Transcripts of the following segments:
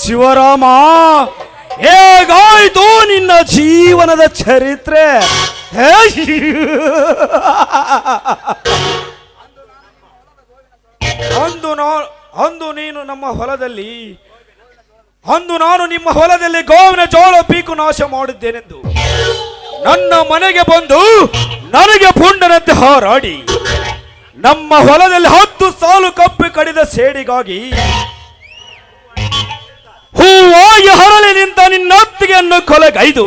ಶಿವರಾಮ, ಹೇಗಾಯ್ತು ನಿನ್ನ ಜೀವನದ ಚರಿತ್ರೆ? ಅಂದು ನಾ, ಅಂದು ನೀನು ನಮ್ಮ ಹೊಲದಲ್ಲಿ, ಅಂದು ನಾನು ನಿಮ್ಮ ಹೊಲದಲ್ಲಿ ಗೋವಿನ ಜೋಳ ಪೀಕು ನಾಶ ಮಾಡಿದ್ದೇನೆಂದು. ನನ್ನ ಮನೆಗೆ ಬಂದು ನನಗೆ ಪುಂಡನಂತೆ ಹಾರಾಡಿ. ನಮ್ಮ ಹೊಲದಲ್ಲಿ ಹತ್ತು ಸಾಲು ಕಪ್ಪು ಕಡಿದ ಸೇಡಿಗಾಗಿ ಹೂವಾಗಿ ಹರಳಿ ನಿಂತ ನಿನ್ನ ಅತ್ತಿಗೆಯನ್ನು ಕೊಲೆಗೈದು.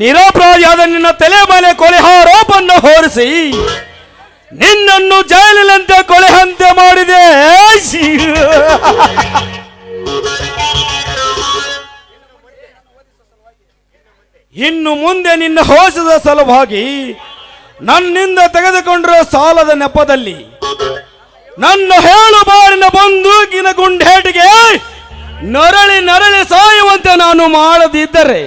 ನಿರಪರಾಧಿಯಾದ ನಿನ್ನ ತಲೆ ಮೇಲೆ ಕೊಲೆ ಆರೋಪವನ್ನು ಹೊರಿಸಿ ನಿನ್ನನ್ನು ಜೈಲಿನಂತೆ ಕೊಲೆಹಂತೆ ಮಾಡಿದೆ. ಇನ್ನು ಮುಂದೆ ನಿನ್ನ ಹೋಸದ ಸಲುವಾಗಿ ನನ್ನಿಂದ ತೆಗೆದುಕೊಂಡಿರೋ ಸಾಲದ ನೆಪದಲ್ಲಿ ನನ್ನ ಹೇಳು ಬಾರಿನ ಬಂದೂಕಿನ ಗುಂಡೇಟಿಗೆ ನರಳಿ ನರಳಿ ಸಾಯುವಂತೆ ನಾನು ಮಾಡದಿದ್ದರೆ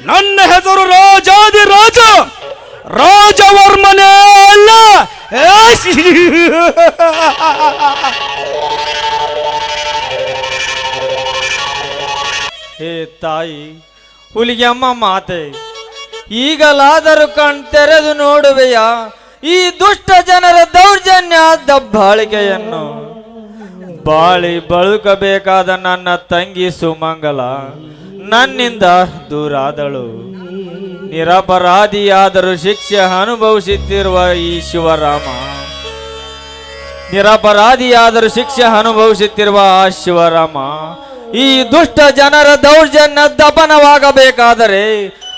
ನನ್ನ ಹೆಸರು ರಾಜಾದಿ ರಾಜ, ರಾಜವರ್ಮನೇ ಅಲ್ಲ. ಹೇ ತಾಯಿ ಹುಲಿಗೆಮ್ಮ ಮಾತೆ ಈಗಲಾದರೂ ಕಣ್ ತೆರೆದು ನೋಡುವೆಯಾ ಈ ದುಷ್ಟ ಜನರ ದೌರ್ಜನ್ಯ ದಬ್ಬಾಳಿಕೆಯನ್ನು ಬಾಳಿ ಬಳುಕಬೇಕಾದ ನನ್ನ ತಂಗಿ ಸುಮಂಗಲ ನನ್ನಿಂದ ದೂರಾದಳು. ನಿರಪರಾಧಿಯಾದರೂ ಶಿಕ್ಷೆ ಅನುಭವಿಸುತ್ತಿರುವ ಈ ಶಿವರಾಮ, ನಿರಪರಾಧಿಯಾದರೂ ಶಿಕ್ಷೆ ಅನುಭವಿಸುತ್ತಿರುವ ಆ ಶಿವರಾಮ, ಈ ದುಷ್ಟ ಜನರ ದೌರ್ಜನ್ಯ ದಪನವಾಗಬೇಕಾದರೆ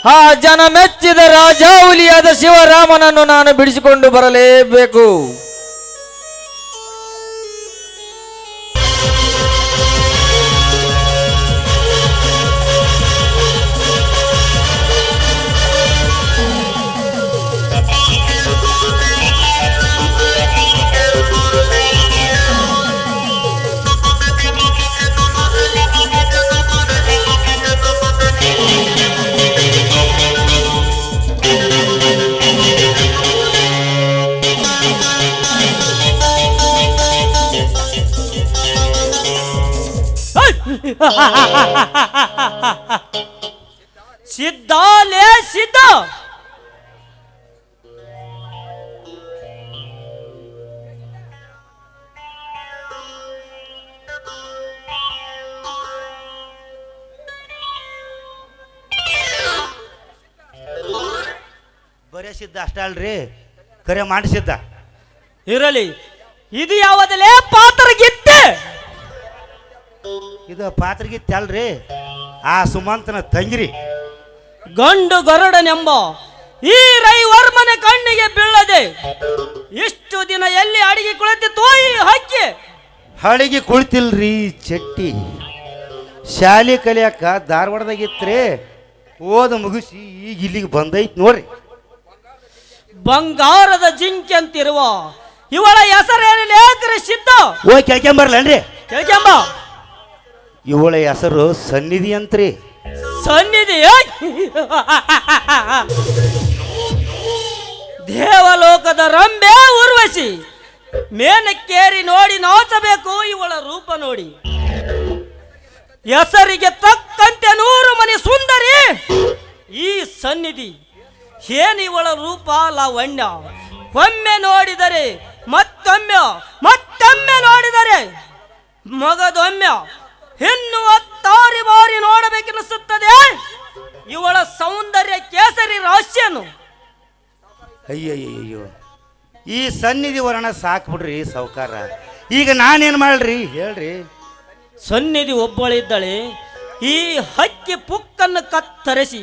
ಆ ಜನ ಮೆಚ್ಚಿದ ರಾಜಾವುಲಿಯಾದ ಶಿವರಾಮನನ್ನು ನಾನು ಬಿಡಿಸಿಕೊಂಡು ಬರಲೇಬೇಕು. ಸಿದ್ಧಾಲೇ ಸಿದ್ಧ. ಬರೇ ಸಿದ್ಧ ಅಷ್ಟೇ ಅಲ್ರಿ? ಕರೆ ಮಾಡಿಸಿದ್ದ ಇರಲಿ ಇದು ಯಾವುದಲ್ಲೇ ಪಾತ್ರ ಪಾತ್ರಗಿತ್ತೆ. ಇದು ಪಾತ್ರೆಗೆ ತೆಲ್ರಿ. ಆ ಸುಮಂತನ ತಂಗಿರಿ. ಗಂಡು ಗರುಡನೆಂಬ ಈ ರೈವರ್ಮನ ಕಣ್ಣಿಗೆ ಬೀಳದೆ ಇಷ್ಟು ದಿನ ಎಲ್ಲಿ ಅಡಿಗೆ ಕುಳಿತಿತ್ತು ಈ ಹಕ್ಕಿ? ಹಳಿಗೆ ಕುಳಿತಿಲ್ರಿ ಚಟ್ಟಿ. ಶಾಲೆ ಕಲಿಯಕ್ಕ ಧಾರವಾಡದಾಗಿತ್ರಿ ಓದ ಮುಗಿಸಿ ಈಗ ಇಲ್ಲಿಗೆ ಬಂದೈತ್ ನೋಡ್ರಿ. ಬಂಗಾರದ ಜಿಂಕೆ ಅಂತಿರುವ ಇವಳ ಹೆಸರೇನಿಲ್ಲ ಸಿದ್ಧ? ಓ ಕೇಳ್ಕೊಂಬರ್ಲನ್ರಿ. ಕೇಳ್ಕೊಂಬ. ಇವಳ ಹೆಸರು ಸನ್ನಿಧಿ ಅಂತ್ರಿ. ಸನ್ನಿಧಿ ದೇವಲೋಕದ ರಂಬೆ ಉರ್ವಶಿ, ಮೇನಕ್ಕೇರಿ ನೋಡಿ ನಾಚಬೇಕು ಇವಳ ರೂಪ ನೋಡಿ. ಹೆಸರಿಗೆ ತಕ್ಕಂತೆ ನೂರು ಮನೆ ಸುಂದರಿ, ಈ ಸನ್ನಿಧಿ ಏನು ಇವಳ ರೂಪ? ಲಾವಣ್ಯ. ಒಮ್ಮೆ ನೋಡಿದರೆ ಮತ್ತೊಮ್ಮೆ ಮತ್ತೊಮ್ಮೆ ನೋಡಿದರೆ ಮಗದೊಮ್ಮೆ. ಇನ್ನು ತಾರಿ ಬಾರಿ ನೋಡಬೇಕೆನಿಸುತ್ತದೆ? ಇವಳ ಸೌಂದರ್ಯ ಕೇಸರಿ ರಹಸ್ಯನು. ಅಯ್ಯಯ್ಯಯ್ಯೋ ಈ ಸನ್ನಿಧಿ ವರ್ಣ ಸಾಕ್ಬಿಡ್ರಿ ಸಾವುಕಾರ. ಈಗ ನಾನೇನು ಮಾಡ್ರಿ? ಹೇಳ್ರಿ. ಸನ್ನಿಧಿ ಒಬ್ಬಳಿದ್ದಳೆ ಈ ಹಕ್ಕಿ ಪುಕ್ಕನ್ನು ಕತ್ತರಿಸಿ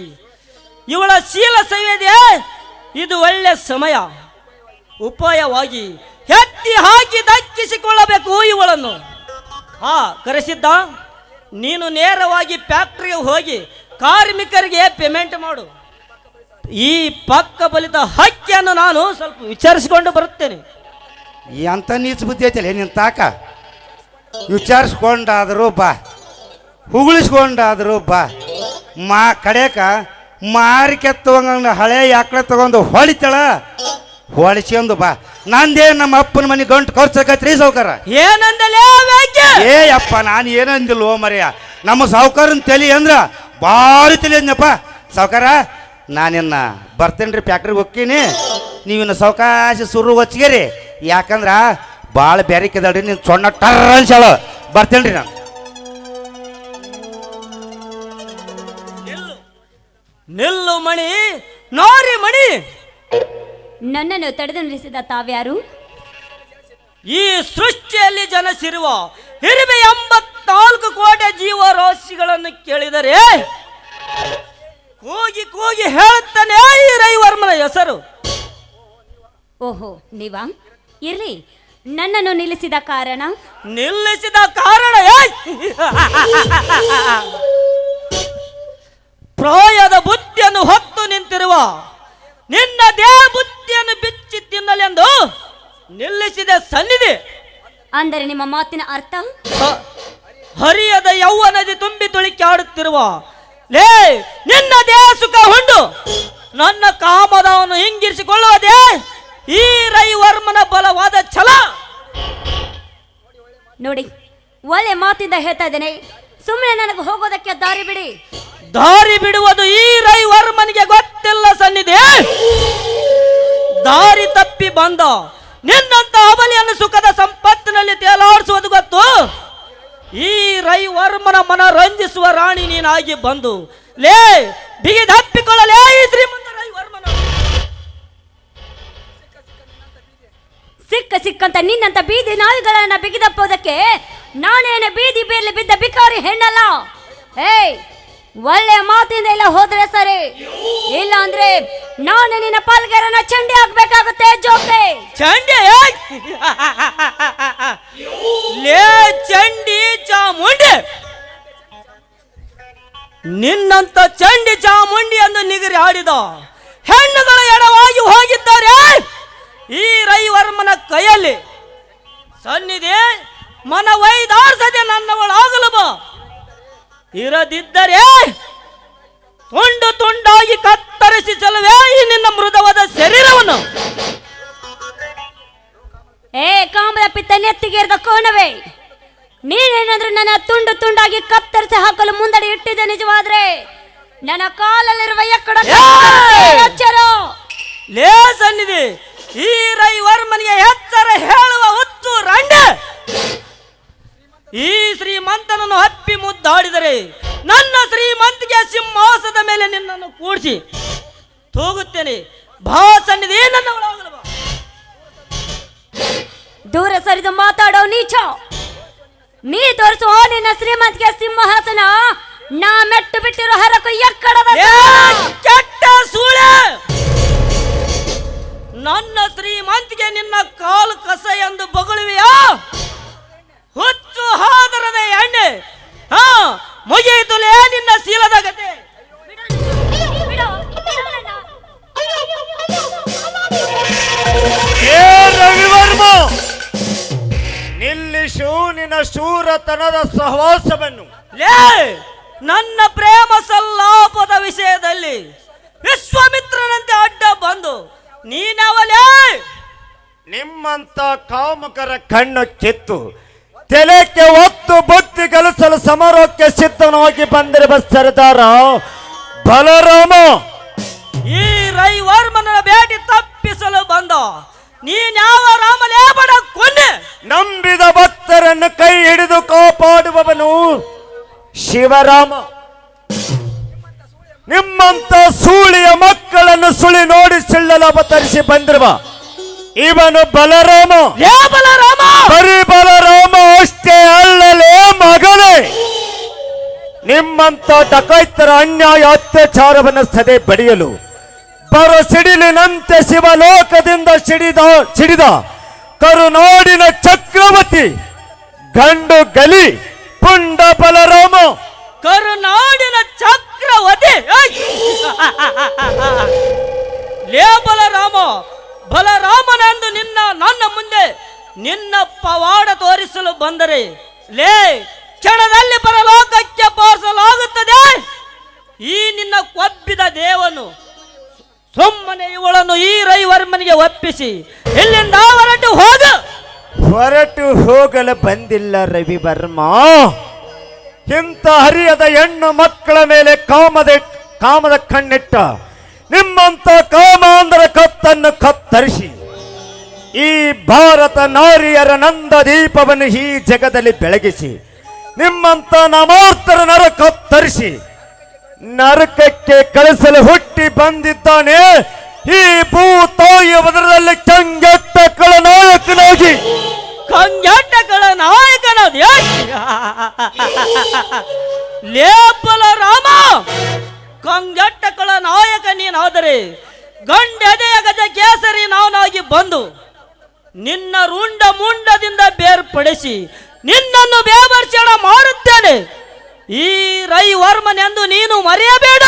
ಇವಳ ಶೀಲ ಸವಿಯದೆ ಇದು ಒಳ್ಳೆ ಸಮಯ. ಉಪಾಯವಾಗಿ ಎತ್ತಿ ಹಾಕಿ ದಕ್ಕಿಸಿಕೊಳ್ಳಬೇಕು ಇವಳನ್ನು. ಹಾ ಕರೆಸಿದ್ದ? ನೀನು ನೇರವಾಗಿ ಫ್ಯಾಕ್ಟ್ರಿಗೆ ಹೋಗಿ ಕಾರ್ಮಿಕರಿಗೆ ಪೇಮೆಂಟ್ ಮಾಡು. ಈ ಪಕ್ಕ ಬಲಿತ ಹಕ್ಕಿಯನ್ನು ನಾನು ಸ್ವಲ್ಪ ವಿಚಾರಿಸಿಕೊಂಡು ಬರುತ್ತೇನೆ. ಎಂತ ನೀಚ ಬುದ್ಧಿ ಐತಲ್ಲ ನಿನ್ನ ತಾಕ? ವಿಚಾರಿಸ್ಕೊಂಡಾದರೂ ಬಾ. ಉಗುಳಿಸ್ಕೊಂಡಾದರೂ ಬಾ. ಮಾ ಕಡೆಕ ಮಾರಿಕೆ ಹಳೆ ಯಾಕಡೆ ತಗೊಂಡು ಹೊಳಿತಾಳ? ಹೊಳಿಸ್ಕೊಂಡು ಬಾ. ನಂದೇ ನಮ್ಮ ಅಪ್ಪನ ಮನೆ ಗಂಟು ಖರ್ಚಾಕತ್ರಿ ಸಾವುಕಾರ. ಏನಂದಲೇ ಏ ಅಪ್ಪ ನಾನು ಏನಂದಿಲ್ವೋ ಮರೆಯ. ನಮ್ಮ ಸಾವುಕಾರನ ತಲೆ ಅಂದ್ರ ಭಾರಿ ತಲೆ ಅಂದಪ್ಪ ಸಾವುಕಾರ ನಾನಿನ್ನ ಬರ್ತೇನೆ ರೀ ಫ್ಯಾಕ್ಟ್ರಿಗೆ ಹೋಗ್ತೀನಿ. ನೀವಿನ್ನ ಸಾವಕಾಶ ಸುರು ಹೊಚ್ಚಿಗೆರಿ ಯಾಕಂದ್ರ ಭಾಳ ಬೆರಿಕೆದಳ್ರಿ ನೀನು ಸೊಣ್ಣ ಟರ್ ಅನ್ಸಾಳ ಬರ್ತೇನೆ ರೀ ನಾನು ನಿಲ್ಲು ಮಣಿ ನೋರಿ ಮಣಿ. ನನ್ನನ್ನು ತಡೆದು ನಿಲ್ಲಿಸಿದ ತಾವ್ಯಾರು? ಈ ಸೃಷ್ಟಿಯಲ್ಲಿ ಜನಿಸಿರುವ ಹಿರಿಮೆ ಎಂಬತ್ನಾಲ್ಕು ಕೋಟಿ ಜೀವರಾಶಿಗಳನ್ನು ಕೇಳಿದರೆ ಕೂಗಿ ಕೂಗಿ ಹೇಳುತ್ತಾನೆ ಈ ರವಿವರ್ಮನ ಹೆಸರು. ಓಹೋ ನೀವಾ? ಇರ್ಲಿ ನನ್ನನ್ನು ನಿಲ್ಲಿಸಿದ ಕಾರಣ? ನಿಲ್ಲಿಸಿದ ಕಾರಣ! ಪ್ರಾಯದ ಬುದ್ಧಿಯನ್ನು ಹೊತ್ತು ನಿಂತಿರುವ ನಿನ್ನ ದೇಹ ಬುದ್ಧಿಯನ್ನು ಬಿಚ್ಚಿ ತಿನ್ನಲೆಂದು ನಿಲ್ಲಿಸಿದ ಸನ್ನಿಧಿ. ಅಂದರೆ ನಿಮ್ಮ ಮಾತಿನ ಅರ್ಥ? ಹ- ಹರಿಯದ ಯೌವನದಿ ತುಂಬಿ ತುಳಿಕೆ ಆಡುತ್ತಿರುವ ಲೇ ನಿನ್ನ ದೇಹ ಸುಖ ಹೊಂಡು ನನ್ನ ಕಾಮದವನ್ನು ಹಿಂಗಿರಿಸಿಕೊಳ್ಳುವುದೇ ಈ ರೈವರ್ಮನ ಬಲವಾದ ಛಲ. ನೋಡಿ ಒಳ್ಳೆ ಮಾತಿಂದ ಹೇಳ್ತಾ ಇದ್ದೇನೆ. ಸುಮ್ಮನೆ ನನಗೆ ಹೋಗೋದಕ್ಕೆ ದಾರಿ ಬಿಡಿ. ದಾರಿ ಬಿಡುವುದು ಈ ರೈವರ್ಮನಿಗೆ ಗೊತ್ತಿಲ್ಲ ಸನ್ನಿಧಿ. ದಾರಿ ತಪ್ಪಿ ಬಂದ. ನಿನ್ನಂತ ಅವಲಿಯನ್ನು ಸುಖದ ಸಂಪತ್ತಿನಲ್ಲಿ ತೇಲಾಡಿಸುವುದು ಗೊತ್ತು? ಈ ರೈವರ್ಮನ ಮನ ರಂಜಿಸುವ ರಾಣಿ ನೀನಾಗಿ ಬಂದು, ಲೇ ಬಿಗಿದಪ್ಪಿಕೊಳ್ಳಲೇ ಈ ಶ್ರೀಮಂತ ರೈವರ್ಮನ. ಸಿಕ್ಕ ಸಿಕ್ಕಂತ ನಿನ್ನಂತ ಬೀದಿ ನಾಯಿಗಳನ್ನ ಬಿಗಿದಪ್ಪೋದಕ್ಕೆ ನಾನೇನೆ ಬೀದಿ ಬೇಲಿ ಬಿದ್ದ ಬಿಕಾರಿ ಹೆಣ್ಣಲ್ಲ? ಏಯ್ ಒಳ್ಳೆ ಮಾತಿಂದ ಇಲ್ಲ ಹೋದ್ರೆ ಸರಿ. ಇಲ್ಲ ಅಂದ್ರೆ ನಾನು ನಿನ್ನ ಪಾಲ್ಗಾರನ ಚಂಡಿ ಹಾಕ್ಬೇಕಾಗುತ್ತೆ ಜೋಕೆ ಚಂಡಿ ಲೇ ಚಂಡಿ ಚಾಮುಂಡಿ! ನಿನ್ನಂತ ಚಂಡಿ ಚಾಮುಂಡಿ ಎಂದು ನಿಗರಿ ಆಡಿದ ಹೆಣ್ಣುಗಳು ಎಡವಾಗಿ ಹೋಗಿದ್ದಾರೆ. ಈ ರೈವರ್ಮನ ಕೈಯಲ್ಲಿ ಸನ್ನಿಧಿ ಮನ ವೈದಾರ್ಸದೆ ನನ್ನವಳಾಗಲು ಬಾ ಇರದಿದ್ದರೆ ತುಂಡು ತುಂಡಾಗಿ ಕತ್ತರಿಸಿ ಚೆಲುವೆ ಈ ನಿನ್ನ ಮೃದವಾದ ಶರೀರವನ್ನು. ಏ ಕಾಮದ ಪಿತ್ತ ನೆತ್ತಿಗೇರಿದ ಕೋಣವೇ. ನೀನೇನಾದ್ರೂ ನನ್ನ ತುಂಡು ತುಂಡಾಗಿ ಕತ್ತರಿಸಿ ಹಾಕಲು ಮುಂದಡಿ ಇಟ್ಟಿದ್ದೆ ನಿಜವಾದ್ರೆ? ನನ್ನ ಕಾಲಲ್ಲಿರುವ ಎಕ್ಕಡ ಲೇ ಸನ್ನಿಧಿ ಈ ರೈವರ್ಮನಿಗೆ ಎಚ್ಚರ ಹೇಳುವ ಹುಚ್ಚು ರಂಡೆ. ಈ ಶ್ರೀಮಂತನನ್ನು ಹಪ್ಪಿ ಮುದ್ದಾಡಿದರೆ ನನ್ನ ಶ್ರೀಮಂತಿಗೆ ಸಿಂಹಾಸದ ಮೇಲೆ ನಿನ್ನನ್ನು ಕೂಡಿಸಿ ತೂಗುತ್ತೇನೆ. ಭಾ ಸನ್ನಿಧಿ ನನ್ನ ಒಳಗಲು ಬಾ. ದೂರ ಸರಿದು ಮಾತಾಡೋ ನೀಚ. ನೀ ತೋರಿಸುವ ನಿನ್ನ ಶ್ರೀಮಂತಿಗೆ ಸಿಂಹಾಸನ. ನಾ ಮೆಟ್ಟು ಬಿಟ್ಟಿರೋ ಹರಕು ಎಕ್ಕಡದ ಏ ಕೆಟ್ಟ ಸೂಳೆ! ನನ್ನ ಶ್ರೀಮಂತಿಗೆ ನಿನ್ನ ಕಾಲು ಕಸ ಎಂದು ಬಗಳುವೆಯಾ? ಹುಚ್ಚು! ಹಾದರದ ಎಣ್ಣೆ. ಹಾ ಮುಗಿಯಿತುಲೇ ನಿನ್ನ ಶೀಲದ ಗತೆ. ಏ ರವಿವರ್ಮ ನಿಲ್ಲಿಸು ನಿನ್ನ ಶೂರತನದ ಸಹವಾಸವನ್ನು. ಲೇ ನನ್ನ ಪ್ರೇಮ ಸಲ್ಲಾಪದ ವಿಷಯದಲ್ಲಿ ವಿಶ್ವಾಮಿತ್ರನಂತೆ ಅಡ್ಡ ಬಂದು ನೀನವಲೇ. ನಿಮ್ಮಂತ ಕಾಮಕರ ಕಣ್ಣು ಕಿತ್ತು. ತೆಲೆಕ್ಕೆ ಒತ್ತು ಬುತ್ತಿ ಕಲಿಸಲು ಸಮರೋಕ್ಕೆ ಸಿದ್ಧನಾಗಿ ಬಂದಿರುವ ಸರದಾರ. ಬಲರಾಮ! ಈ ರೈವರ್ಮನ ಭೇಟಿ ತಪ್ಪಿಸಲು ಬಂದ. ನೀನ್ಯಾವ ರಾಮಲೇ ಬಡ ಕೊನೆ? ನಂಬಿದ ಭಕ್ತರನ್ನು ಕೈ ಹಿಡಿದು ಕಾಪಾಡುವವನು ಶಿವರಾಮ. ನಿಮ್ಮಂತ ಸೂಳಿಯ ಮಕ್ಕಳನ್ನು ಸುಳಿ ನೋಡಿ ಸಿಳ್ಳಲು ಅವತರಿಸಿ ಬಂದಿರುವ ಇವನು ಬಲರಾಮ. ಏ ಬಲರಾಮ! ಬರೀ ಬಲರಾಮ ಅಷ್ಟೇ ಅಲ್ಲಲೇ ಮಗನೇ. ನಿಮ್ಮಂತ ಡಕೈತರ ಅನ್ಯಾಯ ಅತ್ಯಾಚಾರವನ್ನು ಸದೆ ಬಡಿಯಲು ಬರ ಸಿಡಿಲಿನಂತೆ ಶಿವಲೋಕದಿಂದ ಸಿಡಿದ ಸಿಡಿದ ಕರುನಾಡಿನ ಚಕ್ರವರ್ತಿ ಗಂಡು ಗಲಿ ಪುಂಡ ಬಲರಾಮ. ಕರುನಾಡಿನ ಚಕ್ರವರ್ತಿ! ಲೇ ಬಲರಾಮ! ಬಲರಾಮನೆಂದು ನಿನ್ನ ನನ್ನ ಮುಂದೆ ನಿನ್ನ ಪವಾಡ ತೋರಿಸಲು ಬಂದರೆ, ಲೇ, ಕ್ಷಣದಲ್ಲಿ ಪರಲೋಕಕ್ಕೆ ಪೋರಿಸಲಾಗುತ್ತದೆ. ಈ ನಿನ್ನ ಕೊಬ್ಬಿದ ದೇವನು ಸುಮ್ಮನೆ ಇವಳನ್ನು ಈ ರವಿವರ್ಮನಿಗೆ ಒಪ್ಪಿಸಿ, ಇಲ್ಲಿಂದ ಹೊರಟು ಹೋಗ. ಹೊರಟು ಹೋಗಲು ಬಂದಿಲ್ಲ ರವಿ ವರ್ಮ ಇಂಥ ಹರಿಯದ ಹೆಣ್ಣು ಮಕ್ಕಳ ಮೇಲೆ ಕಾಮದ ಕಾಮದ ಕಣ್ಣಿಟ್ಟ. ನಿಮ್ಮಂತ ಕಾಮಾಂಧರ ಕತ್ತನ್ನು ಕತ್ತರಿಸಿ, ಈ ಭಾರತ ನಾರಿಯರ ನಂದ ದೀಪವನ್ನು ಈ ಜಗದಲ್ಲಿ ಬೆಳಗಿಸಿ, ನಿಮ್ಮಂತ ನಮಾರ್ಥರ ನರ ಕತ್ತರಿಸಿ, ನರಕಕ್ಕೆ ಕಳಿಸಲು ಹುಟ್ಟಿ ಬಂದಿದ್ದಾನೆ ಈ ಭೂ ತಾಯಿಯ ಬದಲಲ್ಲಿ ಕಂಗೆಟ್ಟ ಕಳನಾಯಕನ ಕಂಜಾಟಗಳ ನಾಯಕನ ಲೇಪಲ ರಾಮ. ಕಂಜಟ್ಟಗಳ ನಾಯಕ ನೀನಾದರೆ, ಗಂಡೆದೆಯ ಗಜ ಕೇಸರಿ ನಾವನಾಗಿ ಬಂದು ನಿನ್ನ ರುಂಡ ಮುಂಡದಿಂದ ಬೇರ್ಪಡಿಸಿ ನಿನ್ನನ್ನು ಬೇಬರ್ಚಣ ಮಾಡುತ್ತೇನೆ. ಈ ರೈ ವರ್ಮನೆಂದು ನೀನು ಮರೆಯಬೇಡ.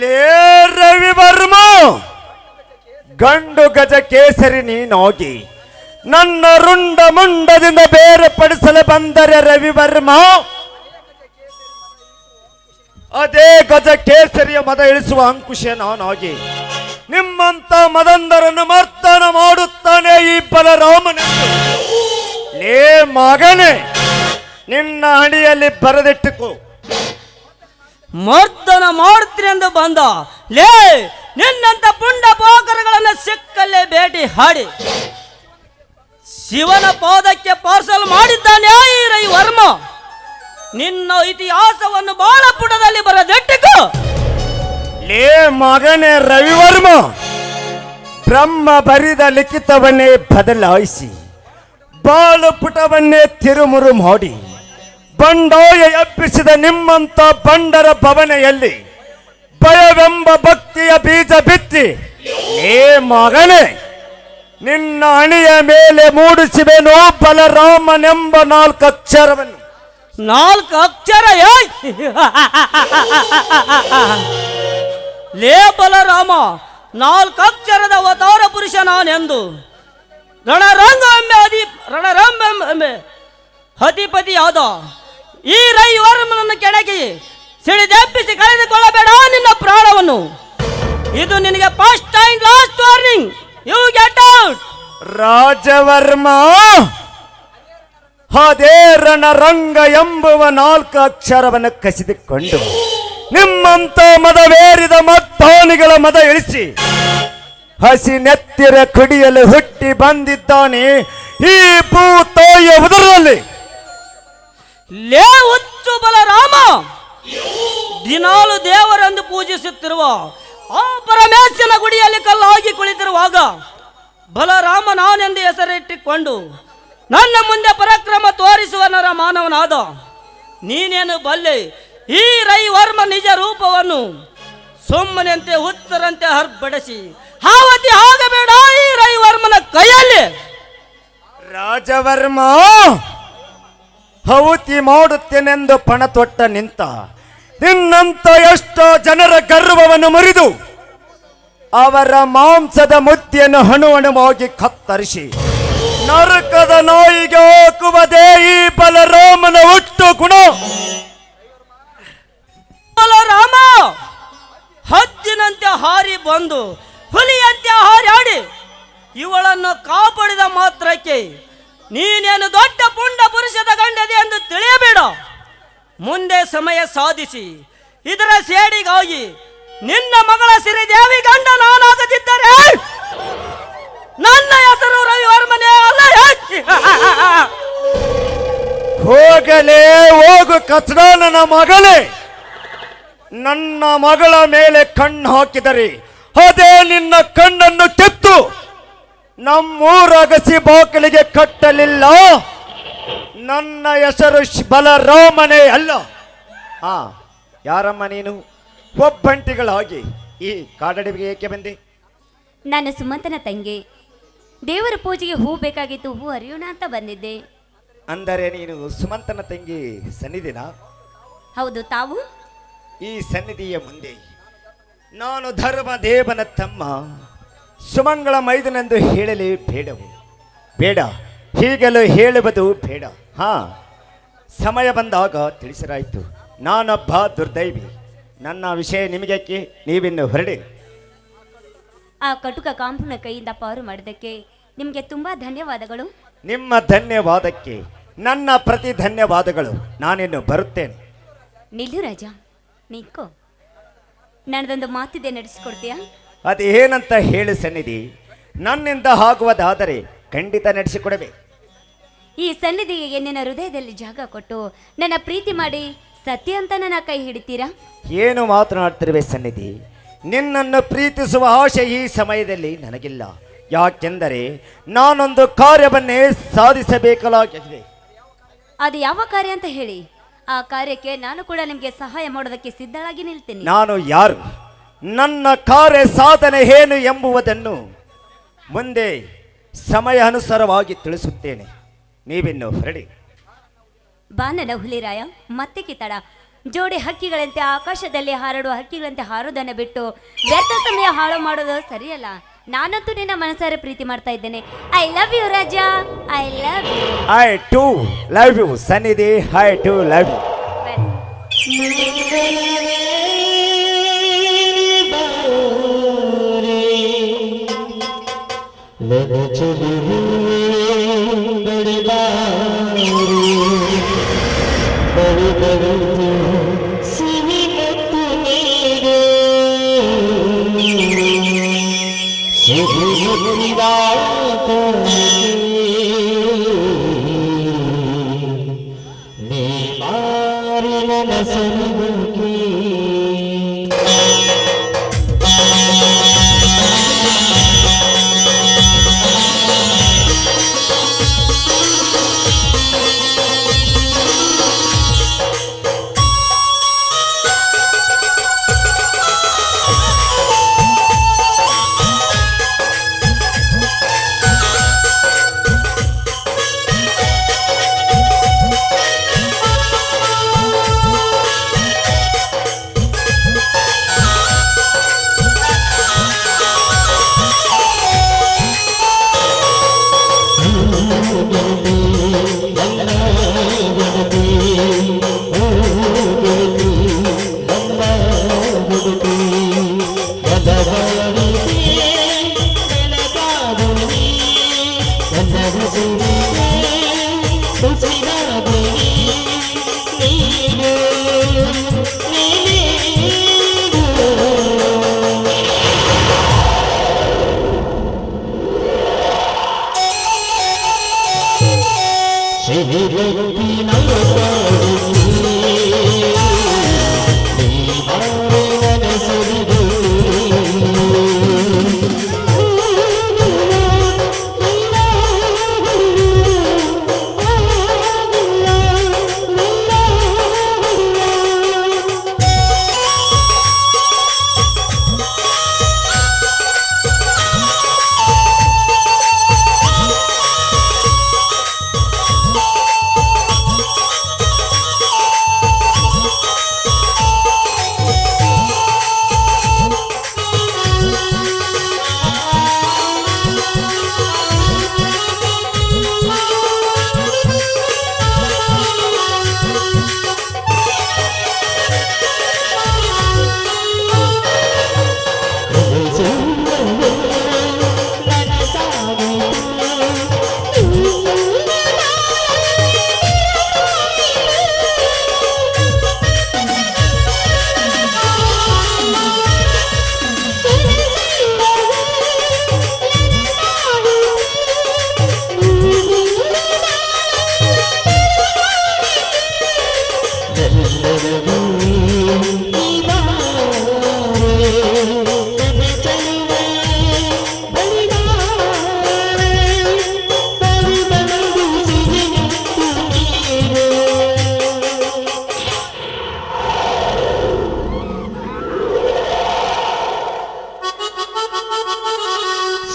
ಲೇ ರವಿವರ್ಮ, ಗಂಡು ಗಜ ಕೇಸರಿ ನೀನೋಗಿ ನನ್ನ ರುಂಡ ಮುಂಡದಿಂದ ಬೇರ್ಪಡಿಸಲು ಬಂದರೆ ರವಿ ವರ್ಮ ಅದೇ ಗಜ ಕೇಸರಿಯ ಮದ ಇಳಿಸುವ ಅಂಕುಶ ನಾನಾಗಿ. ನಿಮ್ಮಂತ ಮದಂದರನ್ನು ಮರ್ತನ ಮಾಡುತ್ತಾನೆ ಈ ಬಲರಾಮನೆಂದು. ಲೇ ಮಗನೇ, ನಿನ್ನ ಹಣಿಯಲ್ಲಿ ಬರೆದಿಟ್ಟುಕೋ. ಮರ್ತನ ಮಾಡ್ತೀನಿ ಎಂದು ಬಂದ. ಲೇ, ನಿನ್ನಂತ ಪುಂಡ ಪೋಕರಗಳನ್ನು ಸಿಕ್ಕಲ್ಲೇ ಭೇಟಿ ಹಾಡಿ. ಶಿವನ ಪಾದಕ್ಕೆ ಪಾರ್ಸಲ್ ಮಾಡಿದ್ದಾನೆ ಈ ರೈ ವರ್ಮ ನಿನ್ನ ಇತಿಹಾಸವನ್ನು ಬಹಳ ಪುಟದಲ್ಲಿ ಬರದೆಟ್ಟಿಕೋ ಲೇ ಮಗನೇ ರವಿವರ್ಮ, ಬ್ರಹ್ಮ ಬರಿದ ಲಿಖಿತವನ್ನೇ ಬದಲಾಯಿಸಿ ಬಾಳು ಪುಟವನ್ನೇ ತಿರುಮುರು ಮಾಡಿ, ಬಂಡೋಯ ಎಬ್ಬಿಸಿದ ನಿಮ್ಮಂತ ಬಂಡರ ಭವನೆಯಲ್ಲಿ ಭಯವೆಂಬ ಭಕ್ತಿಯ ಬೀಜ ಬಿತ್ತಿ ಏ ಮಗನೇ, ನಿನ್ನ ಅಣಿಯ ಮೇಲೆ ಮೂಡಿಸಿವೆನೋ ಬಲರಾಮನೆಂಬ ನಾಲ್ಕು ಅಕ್ಷರವನ್ನು. ನಾಲ್ಕು ಅಕ್ಷರ! ಲೇ ಬಲರಾಮ, ನಾಲ್ಕು ಅಕ್ಷರದ ಅವತಾರ ಪುರುಷ ನಾನೆಂದು. ರಣರಂಗ ಎಂಬೆ ಅಧಿ ಎಂಬೆ ಅಧಿಪತಿಯಾದ ಈ ರೈ ವರ್ಮನನ್ನು ಕೆಣಕಿ ಸಿಡಿದೆಬ್ಬಿಸಿ ಕಳೆದುಕೊಳ್ಳಬೇಡ ನಿನ್ನ ಪ್ರಾಣವನ್ನು. ಇದು ನಿನಗೆ first time last warning you get out Rajavarma! ಅದೇ ರಂಗ ಎಂಬುವ ನಾಲ್ಕು ಅಕ್ಷರವನ್ನು ಕಸಿದುಕೊಂಡು ನಿಮ್ಮಂತ ಮದವೇರಿದ ಮತ್ತಾನಿಗಳ ಮದ ಇಳಿಸಿ ಹಸಿ ನೆತ್ತಿರ ಕುಡಿಯಲು ಹುಟ್ಟಿ ಬಂದಿದ್ದಾನೆ ಈ ಭೂತಾಯಿಯ ಉದರದಲ್ಲಿ. ಲೇ ಹುಚ್ಚು ಬಲರಾಮ, ದಿನಾಲು ದೇವರೆಂದು ಪೂಜಿಸುತ್ತಿರುವ ಆ ಪರಮೇಶ್ವರನ ಗುಡಿಯಲ್ಲಿ ಕಲ್ಲಾಗಿ ಕುಳಿತಿರುವಾಗ ಬಲರಾಮ ನಾನೆಂದು ಹೆಸರಿಟ್ಟಿಕೊಂಡು ನನ್ನ ಮುಂದೆ ಪರಾಕ್ರಮ ತೋರಿಸುವನರ ಮಾನವನಾದ ನೀನೇನು ಬಲ್ಲೆ ಈ ರೈ ವರ್ಮ ನಿಜ ರೂಪವನ್ನು ಸುಮ್ಮನೆಂತೆ ಹುತ್ತರಂತೆ ಹರ್ಬಡಿಸಿ ಹಾವತಿ ಆಗಬೇಡ ಈ ರೈ ವರ್ಮನ ಕೈಯಲ್ಲಿ. ರಾಜವರ್ಮ, ಹೌತಿ ಮಾಡುತ್ತೇನೆಂದು ಪಣ ತೊಟ್ಟ ನಿಂತ. ನಿನ್ನಂತ ಎಷ್ಟೋ ಜನರ ಗರ್ವವನ್ನು ಮುರಿದು ಅವರ ಮಾಂಸದ ಮುದ್ದೆಯನ್ನು ಹಣುವಣುವಾಗಿ ಕತ್ತರಿಸಿ. ನರಕದ ನಾಯಿಗೆ ಹಾಕುವ ದೇಹಿ ಬಲರಾಮನ ಹುಟ್ಟು ಗುಣ. ಬಲರಾಮ, ಹದ್ದಿನಂತೆ ಹಾರಿ ಬಂದು, ಹುಲಿಯಂತೆ ಹಾರಾಡಿ ಇವಳನ್ನು ಕಾಪಾಡಿದ ಮಾತ್ರಕ್ಕೆ ನೀನೇನು ದೊಡ್ಡ ಪುಂಡ ಪುರುಷದ ಗಂಡದೆ ಎಂದು ತಿಳಿಯಬೇಡ. ಮುಂದೆ ಸಮಯ ಸಾಧಿಸಿ, ಇದರ ಸೇಡಿಗಾಗಿ ನಿನ್ನ ಮಗಳ ಸಿರಿದೇವಿ ಗಂಡ ನಾನಾಗದಿದ್ದರೆ ನನ್ನ ಹೆಸರು ಹೋಗಲೇ ಹೋಗು ಕಚಡಾನನ ಮಗಳೇ ನನ್ನ ಮಗಳ ಮೇಲೆ ಕಣ್ಣು ಹಾಕಿದರೆ ಅದೇ ನಿನ್ನ ಕಣ್ಣನ್ನು ಕಿತ್ತು. ನಮ್ಮೂರ ಅಗಸಿ ಬಾಕಲಿಗೆ ಕಟ್ಟಲಿಲ್ಲ. ನನ್ನ ಹೆಸರು ಬಲರಾಮನೆ ಅಲ್ಲ. ಹಾ, ಯಾರಮ್ಮ ನೀನು? ಒಬ್ಬಂಟಿಗಳಾಗಿ ಈ ಕಾಡಡಿಗೆ ಏಕೆ ಬಂದೆ? ನಾನು ಸುಮಂತನ ತಂಗಿ. ದೇವರ ಪೂಜೆಗೆ ಹೂ ಬೇಕಾಗಿತ್ತು ಹೂ ಹರಿಯೋಣ ಅಂತ ಬಂದಿದ್ದೆ. ಅಂದರೆ ನೀನು ಸುಮಂತನ ತಂಗಿ ಸನ್ನಿಧಿನ? ಹೌದು ತಾವು? ಈ ಸನ್ನಿಧಿಯ ಮುಂದೆ ನಾನು ಧರ್ಮ ದೇವನ ತಮ್ಮ ಸುಮಂಗಳ ಮೈದನೆಂದು ಹೇಳಲಿ ಬೇಡವು. ಬೇಡ ಹೀಗೆಲ್ಲ ಹೇಳುವುದು ಬೇಡ. ಹಾ ಸಮಯ ಬಂದಾಗ ತಿಳಿಸಲಾಯಿತು. ನಾನೊಬ್ಬ ದುರ್ದೈವಿ. ನನ್ನ ವಿಷಯ ನಿಮಗಕ್ಕೆ ನೀವಿನ್ನು ಹೊರಡಿ. ಆ ಕಟುಕ ಕಾಂಪುನ ಕೈಯಿಂದ ಪಾರು ಮಾಡಿದ್ದಕ್ಕೆ ನಿಮಗೆ ತುಂಬಾ ಧನ್ಯವಾದಗಳು. ನಿಮ್ಮ ಧನ್ಯವಾದಕ್ಕೆ ನನ್ನ ಪ್ರತಿ ಧನ್ಯವಾದಗಳು. ನಾನಿನ್ನು ಬರುತ್ತೇನೆ. ನಿಲ್ಲು ರಾಜ ನಿಕ್ಕು ನನ್ನದೊಂದು ಮಾತಿದೆ ನಡೆಸಿಕೊಡ್ತೀಯಾ? ಅದೇನಂತ ಹೇಳಿ ಸನ್ನಿಧಿ ನನ್ನಿಂದ ಆಗುವುದಾದರೆ ಖಂಡಿತ ನಡೆಸಿಕೊಡಬೇಕು. ಈ ಸನ್ನಿಧಿಗೆ ನಿನ್ನ ಹೃದಯದಲ್ಲಿ ಜಾಗ ಕೊಟ್ಟು ನನ್ನ ಪ್ರೀತಿ ಮಾಡಿ ಸತ್ಯ ಅಂತ ನನ್ನ ಕೈ ಹಿಡಿತೀರಾ? ಏನು ಮಾತನಾಡ್ತಿರುವೆ ಸನ್ನಿಧಿ ನಿನ್ನನ್ನು ಪ್ರೀತಿಸುವ ಆಶೆ ಈ ಸಮಯದಲ್ಲಿ ನನಗಿಲ್ಲ. ಯಾಕೆಂದರೆ ನಾನೊಂದು ಕಾರ್ಯವನ್ನೇ ಸಾಧಿಸಬೇಕಾಗಿದೆ ಅದು ಯಾವ ಕಾರ್ಯ ಅಂತ ಹೇಳಿ? ಆ ಕಾರ್ಯಕ್ಕೆ ನಾನು ಕೂಡ ನಿಮಗೆ ಸಹಾಯ ಮಾಡೋದಕ್ಕೆ ಸಿದ್ಧಳಾಗಿ ನಿಲ್ತೀನಿ. ನಾನು ಯಾರು? ನನ್ನ ಕಾರ್ಯ ಸಾಧನೆ ಏನು ಎಂಬುವುದನ್ನು ಮುಂದೆ ಸಮಯ ಅನುಸಾರವಾಗಿ ತಿಳಿಸುತ್ತೇನೆ. ನೀವಿನ್ನು ಹೊರಡಿ. ಬಾನನ ಹುಲಿರಾಯ ಮತ್ತೆ ಕಿತ್ತಡ. ಜೋಡಿ ಹಕ್ಕಿಗಳಂತೆ ಆಕಾಶದಲ್ಲಿ ಹಾರಡುವ ಹಕ್ಕಿಗಳಂತೆ ಹಾರೋದನ್ನ ಬಿಟ್ಟು ವ್ಯರ್ಥ ಸಮಯ ಹಾಳು ಮಾಡೋದು ಸರಿಯಲ್ಲ ನಾನಂತೂ ನಿನ್ನ ಮನಸಾರೆ ಪ್ರೀತಿ ಮಾಡ್ತಾ ಇದ್ದೇನೆ I love you Raja I love you I too love you Sannidhi I too love you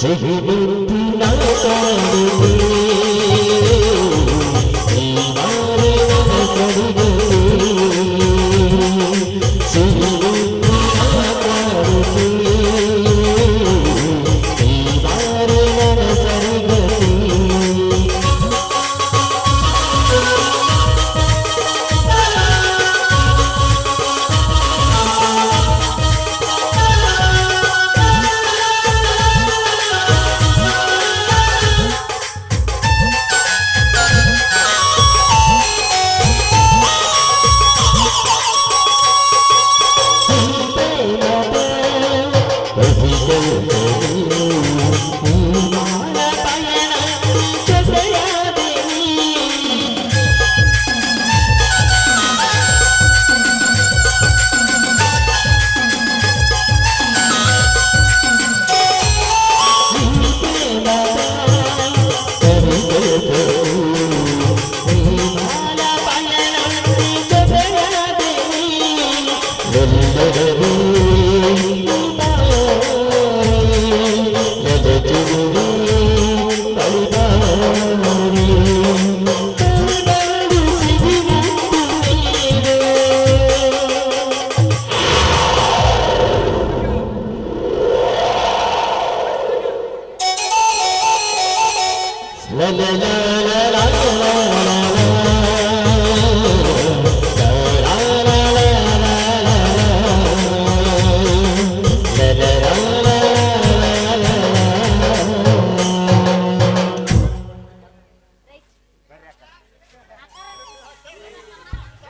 Sí.